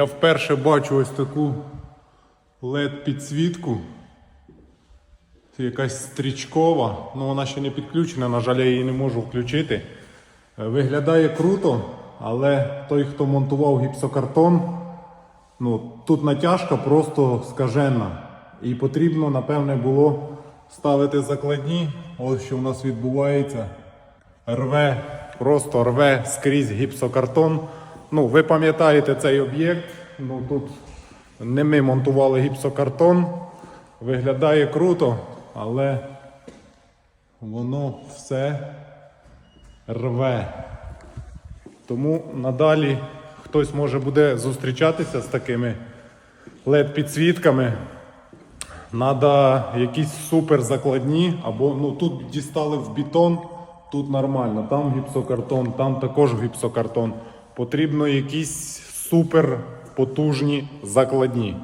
Я вперше бачу ось таку LED-підсвітку. Це якась стрічкова, ну вона ще не підключена, на жаль, я її не можу включити. Е, Виглядає круто, але той, хто монтував гіпсокартон, ну тут натяжка просто скажена. І потрібно, напевне, було ставити закладні. Ось що у нас відбувається. Рве, просто рве скрізь гіпсокартон. Ну, ви пам'ятаєте цей об'єкт. Ну, тут не ми монтували гіпсокартон. Виглядає круто, але воно все рве. Тому надалі хтось може буде зустрічатися з такими LED-підсвітками. Надо якісь супер закладні, або ну тут дістали в бетон, тут нормально, там гіпсокартон, там також гіпсокартон. Потрібно якісь супер потужні закладні.